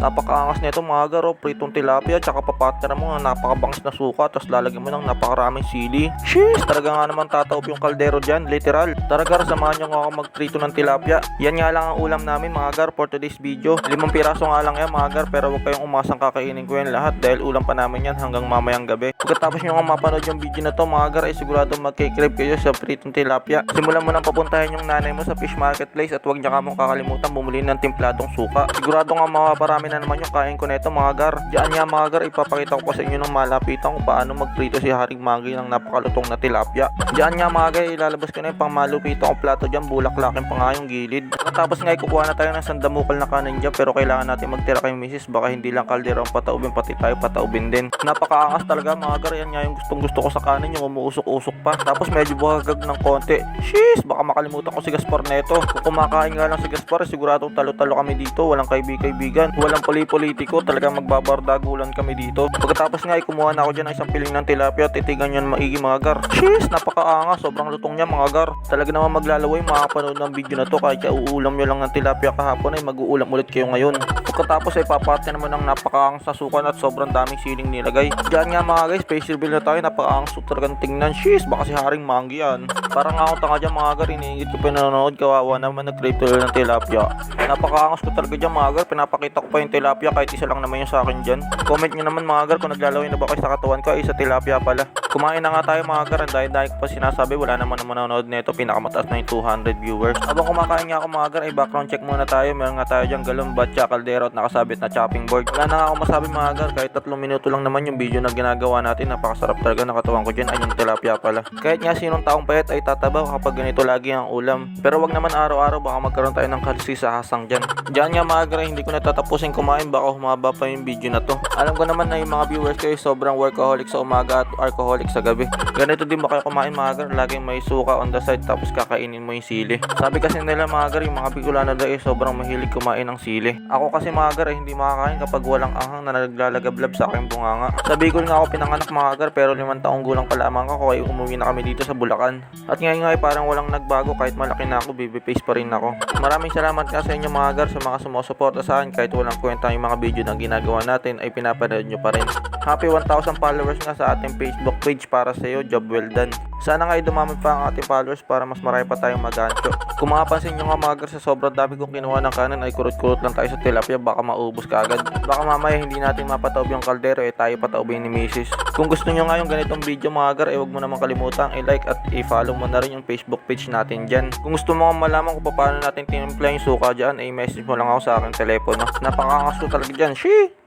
Napakaangas nito mga gar, oh. Pritong tilapia, tsaka papatira mo ng napakabangis na suka, tapos lalagyan mo ng napakaraming sili. Sheesh! Talaga nga naman tataob yung kaldero dyan, literal. Tara gar, samahan nyo nga ako magprito ng tilapia. Yan nga lang ang ulam namin mga gar for today's video. Limang piraso nga lang yan mga gar, pero huwag kayong umasang kakainin ko yan lahat dahil ulam pa namin yan hanggang mamayang gabi. Pagkatapos nyo nga mapanood yung video na to mga gar, ay sigurado magkikrib kayo sa pritong tilapia. Simulan mo nang papuntahin yung nanay mo sa fish marketplace at huwag niya ka mong kakalimutan bumili ng timpladong suka. Sigurado nga mapaparami na naman yung kain ko nito mga gar. Diyan nga mga gar, ipapakita ko pa sa inyo ng malapitan kung paano magprito si Haring Magi ng napakalutong na tilapia. Diyan nga mga gar, ilalabas ko na yung pang malupitong kong plato dyan, bulaklakin pa nga yung gilid. Tapos nga ikukuha na tayo ng sandamukal na kanin dyan pero kailangan natin magtira kay Mrs. Baka hindi lang kaldero ang pataubin pati tayo pataubin din. Napakaangas talaga mga gar, yan nga yung gustong gusto ko sa kanin, yung umuusok-usok pa. Tapos medyo buhagag ng konti. Sheesh, baka makalimutan ko si Gaspar neto. Kung kumakain nga lang si Gaspar, siguradong talo-talo kami dito. Walang kaibig-kaibigan, walang poli-politiko. Talagang magbabardagulan kami dito. Pagkatapos nga, ay kumuha na ako dyan ng isang piling ng tilapia. Titigan yan maigi mga gar. Sheesh, napakaangas. Sobrang lutong niya mga gar. Talaga naman maglalaway makapanood ng video na to. Kahit ka uulam nyo lang ng tilapia kahapon ay mag-uulam ulit kayo ngayon. Pagkatapos ay papate naman ng napakaangas na sukan at sobrang daming siling nilagay. Diyan nga mga guys, space reveal na tayo. Napakaangas so talagang tingnan. Sheesh, baka si Haring Manggi yan. Parang ako tanga dyan mga gar. Iniingit ko pinanonood. Kawawa naman nag-crave tuloy ng tilapia. Napakaangas ko talaga dyan mga gar. Pinapakita ko pa yung tilapia kahit isa lang naman yung sa akin dyan. Comment nyo naman mga gar kung naglalaway na ba kayo sa katawan ko ay sa tilapia pala. Kumain na nga tayo mga gar. Ang dahil-dahil ko pa sinasabi wala naman na manonood nito. Pinakamataas na yung 200 viewers. Habang kumakain nga ako mga gar ay background check muna tayo. Meron nga tayo dyan galon, batcha, kaldero at nakasabit na chopping board. Wala na nga ako masabi mga gar. Kahit tatlong minuto lang naman yung video na ginagawa natin. Napakasarap talaga nakatawan ko dyan. Ay yung tilapia pala. Kahit nga sinong taong payat ay tatabaw kapag ganito lagi ang ulam. Pero wag naman araw-araw baka magkaroon tayo ng kalsi sa hasang dyan. Diyan nga mga gar, hindi ko natatapusin kumain baka humaba pa yung video na to. Alam ko naman na yung mga viewers kayo sobrang workaholic sa umaga at alcoholic sa gabi. Ganito din ba kayo kumain mga gar? Laging may suka on the side tapos kakainin mo yung sili. Sabi kasi nila mga gar, yung mga Bicolano daw ay sobrang mahilig kumain ng sili. Ako kasi mga gar, ay hindi makakain kapag walang anghang na naglalagablab sa aking bunganga. Sa Bicol nga ako pinanganak mga gar, pero limang taong gulang pa lamang ako kaya umuwi na kami dito sa Bulacan. At ngayon nga ay parang walang nagbago kahit malaki na ako, baby face pa rin ako. Maraming salamat nga sa inyo mga gar sa mga sumusuporta sa akin kahit walang kwenta yung mga video na ginagawa natin ay pinapanood nyo pa rin. Happy 1,000 followers nga sa ating Facebook page para sa iyo, job well done. Sana nga dumami pa ang ating followers para mas marami pa tayong magancho. Kung makapansin nyo nga mga gar, sa sobrang dami kong kinuha ng kanan ay kurot-kurot lang tayo sa tilapia baka maubos ka agad. Baka mamaya hindi natin mapataob yung kaldero eh tayo pataobin ni Mrs. Kung gusto nyo nga yung ganitong video mga gar, eh wag mo naman kalimutang i-like at i-follow mo na rin yung Facebook page natin dyan. Kung gusto mo malaman kung paano natin tinimpla yung suka dyan, eh message mo lang ako sa aking telepono. Napakangas ko talaga dyan. Shee!